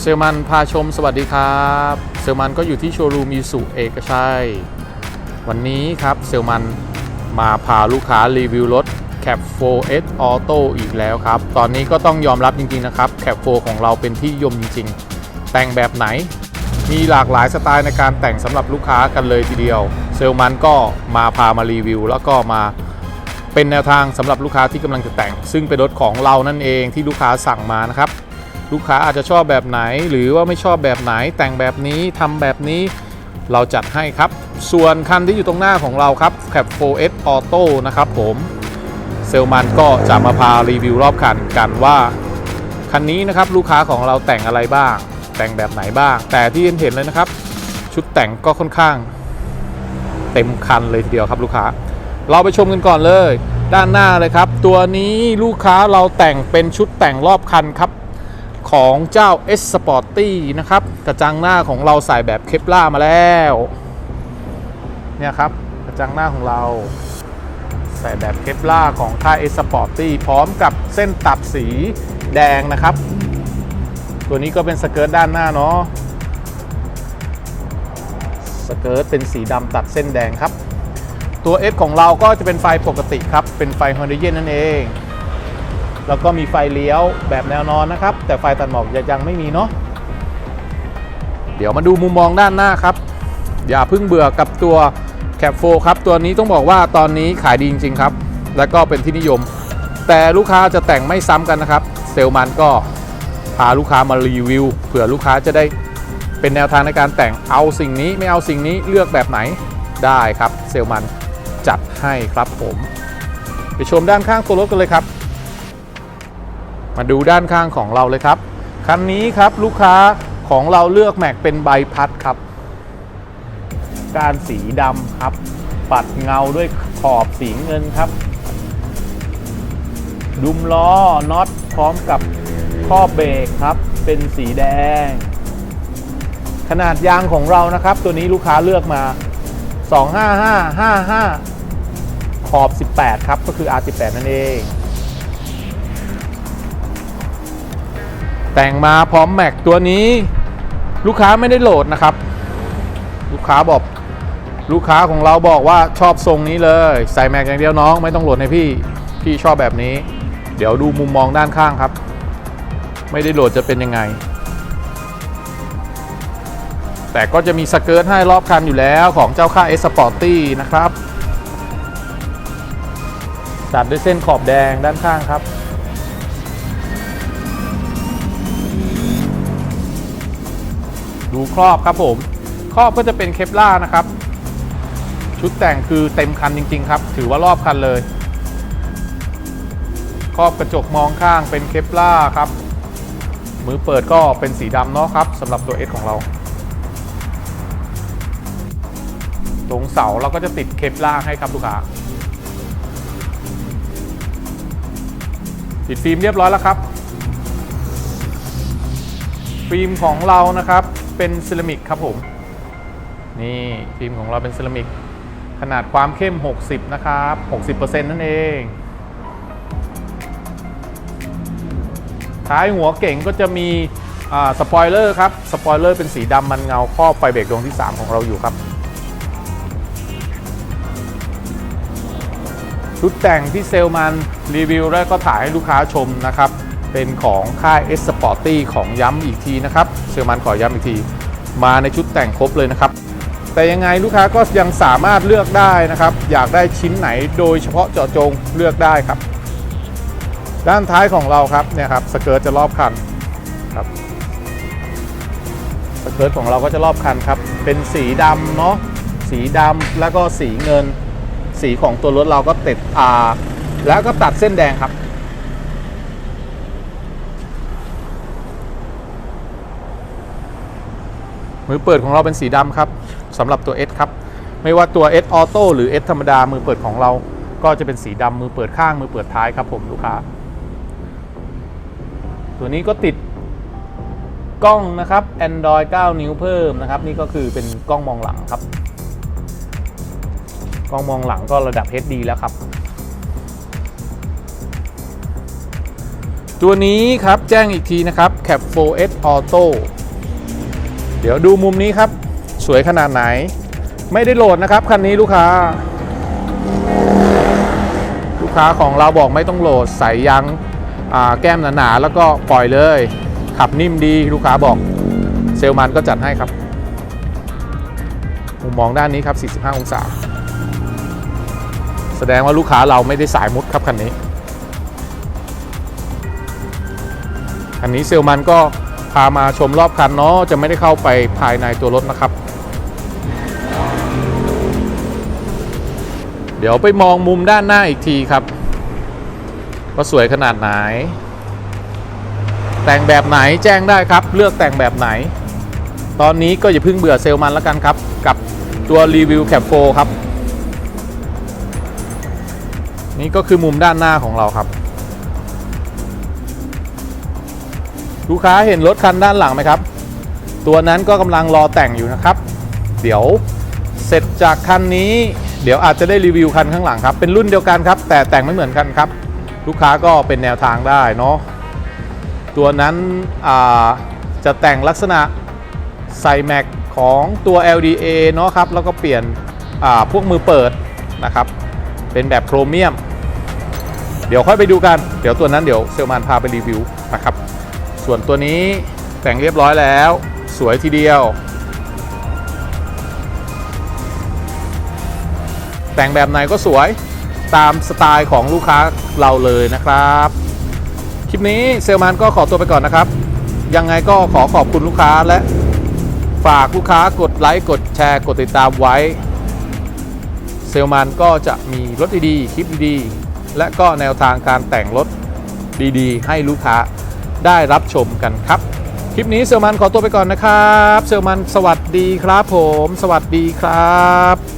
เซลมันพาชมสวัสดีครับ เซลมันก็อยู่ที่โชว์รูมมีสุเอกชัย วันนี้ครับเซลมันมาพาลูกค้ารีวิวรถ Cap 4S Auto อีกแล้วครับ ตอนนี้ก็ต้องยอมรับจริง ๆ นะครับ Cap 4ของเราเป็นที่ยมจริง ๆ แต่งแบบไหน มีหลากหลายสไตล์ในการแต่งสำหรับลูกค้ากันเลยทีเดียว เซลมันก็มาพามารีวิว แล้วก็มาเป็นแนวทางสำหรับลูกค้าที่กำลังจะแต่ง ซึ่งเป็นรถของเรานั่นเองที่ลูกค้าสั่งมานะครับ ลูกค้าอาจจะชอบแบบไหน หรือว่าไม่ชอบแบบไหนแต่งแบบนี้ทำแบบนี้เราจัดให้ครับ ส่วนคันที่อยู่ตรงหน้าของเราครับ Cap 4S Auto นะครับผมเซลมันก็จะมาพารีวิวรอบคันกันว่า คันนี้นะครับลูกค้าของเราแต่งอะไรบ้าง แต่งแบบไหนบ้าง แต่ที่เห็นเลยนะครับ ชุดแต่งก็ค่อนข้าง เต็มคันเลยทีเดียวครับลูกค้า เราไปชมกันก่อนเลย ด้านหน้าเลยครับ ตัวนี้ลูกค้าเราแต่งเป็นชุดแต่งรอบคันครับ ของเจ้า S Sporty นะครับ กระจังหน้าของเราใส่แบบเคปล่ามาแล้ว เนี่ยครับ กระจังหน้าของเราใส่แบบเคปล่าของค่าย S Sporty พร้อมกับเส้นตัดสีแดงนะครับ ตัวนี้ก็เป็นสเกิร์ตด้านหน้าเนาะสเกิร์ตเป็นสีดำตัดเส้นแดงครับ ตัว S ของเราก็จะเป็นไฟปกติครับ เป็นไฟฮอนดเยนนั่นเอง แล้วก็มีไฟเลี้ยวแบบแนวนอนนะครับ แต่ไฟตัดหมอกยังไม่มีเนาะเดี๋ยวมาดูมุมมองด้านหน้าครับ อย่าเพิ่งเบื่อกับตัว Cap 4ครับ ตัวนี้ต้องบอกว่าตอนนี้ขายดีจริง ๆ ครับ และก็เป็นที่นิยม แต่ลูกค้าจะแต่งไม่ซ้ำกันนะครับ เซลมันก็พาลูกค้ามารีวิวเผื่อลูกค้าจะได้เป็นแนวทางในการแต่งเอาสิ่งนี้ไม่เอาสิ่งนี้เลือกแบบไหนได้ครับ เซลมันจัดให้ครับผม ไปชมด้านข้างตัวรถกันเลยครับ มาดูด้านข้างของเราเลยครับ คันนี้ครับลูกค้าของเราเลือกแม็กเป็นใบพัดครับการสีดำครับ ปัดเงาด้วยขอบสีเงินครับ ดุมล้อน็อตพร้อมกับข้อเบรกครับ เป็นสีแดง ขนาดยางของเรานะครับ ตัวนี้ลูกค้าเลือกมา 255 55 ขอบ 18 ครับ ก็คือ R18 นั่นเอง แต่งมาพร้อมแม็กตัวนี้ ลูกค้าไม่ได้โหลดนะครับ ลูกค้าบอก ลูกค้าของเราบอกว่าชอบทรงนี้เลย ใส่แม็กอย่างเดียวน้องไม่ต้องโหลดให้พี่ พี่ชอบแบบนี้ เดี๋ยวดูมุมมองด้านข้างครับ ไม่ได้โหลดจะเป็นยังไง แต่ก็จะมีสเกิร์ตให้รอบคันอยู่แล้วของเจ้าค่า S Sporty นะครับตัดด้วยเส้นขอบแดงด้านข้างครับ ดูครอบครับผม ครอบก็จะเป็นเคปล่านะครับ ชุดแต่งคือเต็มคันจริง ๆ ครับ ถือว่ารอบคันเลย ครอบกระจกมองข้างเป็นเคปล่าครับ มือเปิดก็เป็นสีดำเนาะครับสำหรับตัว S ของเรา ตรงเสาเราก็จะติดเคปล่าให้ครับลูกค้าติดฟิล์มเรียบร้อยแล้วครับ ฟิล์มของเรานะครับ เป็นเซรามิกครับผม นี่ฟิล์มของเราเป็นเซรามิก ขนาดความเข้ม 60 นะครับ 60%นั่นเอง ท้ายหัวเก่งก็จะมีสปอยเลอร์ครับ สปอยเลอร์เป็นสีดำมันเงาครอบไฟเบรกดวงที่ 3 ของเราอยู่ครับ ชุดแต่งที่เซลมันรีวิวแล้วก็ถ่ายให้ลูกค้าชมนะครับ เป็นของค่าย S Sporty ของย้ำอีกทีนะครับเซลมันขอย้ำอีกที มาในชุดแต่งครบเลยนะครับ แต่ยังไงลูกค้าก็ยังสามารถเลือกได้นะครับ อยากได้ชิ้นไหนโดยเฉพาะเจาะจงเลือกได้ครับ ด้านท้ายของเราครับเนี่ยครับสเกิร์ตจะรอบคันครับสเกิร์ตของเราก็จะรอบคันครับ เป็นสีดำเนาะสีดำแล้วก็สีเงิน สีของตัวรถเราก็ติดอ่าแล้วก็ตัดเส้นแดงครับ มือเปิดของเราเป็นสีดำครับสำหรับตัว S ครับไม่ว่าตัว S Auto หรือ S ธรรมดามือเปิดของเรา ก็จะเป็นสีดำมือเปิดข้างมือเปิดท้ายครับผมลูกค้า ตัวนี้ก็ติดกล้องนะครับ Android 9 นิ้วเพิ่มนะครับ นี่ก็คือเป็นกล้องมองหลังครับ กล้องมองหลังก็ระดับ HD แล้วครับ ตัวนี้ครับแจ้งอีกทีนะครับ Cap 4S Auto เดี๋ยวดูมุมนี้ครับ สวยขนาดไหน ไม่ได้โหลดนะครับคันนี้ลูกค้า ลูกค้าของเราบอกไม่ต้องโหลดใส่ยางแก้มหนาๆแล้วก็ปล่อยเลย ขับนิ่มดีลูกค้าบอกเซลมันก็จัดให้ครับมุมมองด้านนี้ครับ 45 องศา แสดงว่าลูกค้าเราไม่ได้สายมุดครับคันนี้ คันนี้เซลมันก็ พามาชมรอบคันเนาะจะไม่ได้เข้าไปภายในตัวรถนะครับ เดี๋ยวไปมองมุมด้านหน้าอีกทีครับว่าสวยขนาดไหน แต่งแบบไหนแจ้งได้ครับ เลือกแต่งแบบไหน ตอนนี้ก็อย่าเพิ่งเบื่อเซลมันแล้วกันครับ กับตัวรีวิวแคปโฟครับ นี่ก็คือมุมด้านหน้าของเราครับ ลูกค้าเห็นรถคันด้านหลังไหมครับ ตัวนั้นก็กำลังรอแต่งอยู่นะครับ เดี๋ยวเสร็จจากคันนี้ เดี๋ยวอาจจะได้รีวิวคันข้างหลังครับ เป็นรุ่นเดียวกันครับ แต่แต่งไม่เหมือนกันครับ ลูกค้าก็เป็นแนวทางได้เนาะตัวนั้นจะแต่งลักษณะใส่แม็กของตัว LDA เนาะครับ แล้วก็เปลี่ยนพวกมือเปิดนะครับ เป็นแบบโครเมียม เดี๋ยวค่อยไปดูกัน เดี๋ยวตัวนั้นเดี๋ยวเซลมานพาไปรีวิวนะครับ ส่วนตัวนี้แต่งเรียบร้อยแล้ว สวยทีเดียว แต่งแบบไหนก็สวยตามสไตล์ของลูกค้าเราเลยนะครับ คลิปนี้เซลมานก็ขอตัวไปก่อนนะครับ ยังไงก็ขอขอบคุณลูกค้าและฝากลูกค้ากดไลค์กดแชร์กดติดตามไว้ เซลมันก็จะมีรถดีๆ คลิปดีๆ และก็แนวทางการแต่งรถดีๆ ให้ลูกค้า ได้รับชมกันครับ คลิปนี้เซลมันขอตัวไปก่อนนะครับ เซลมันสวัสดีครับผม สวัสดีครับ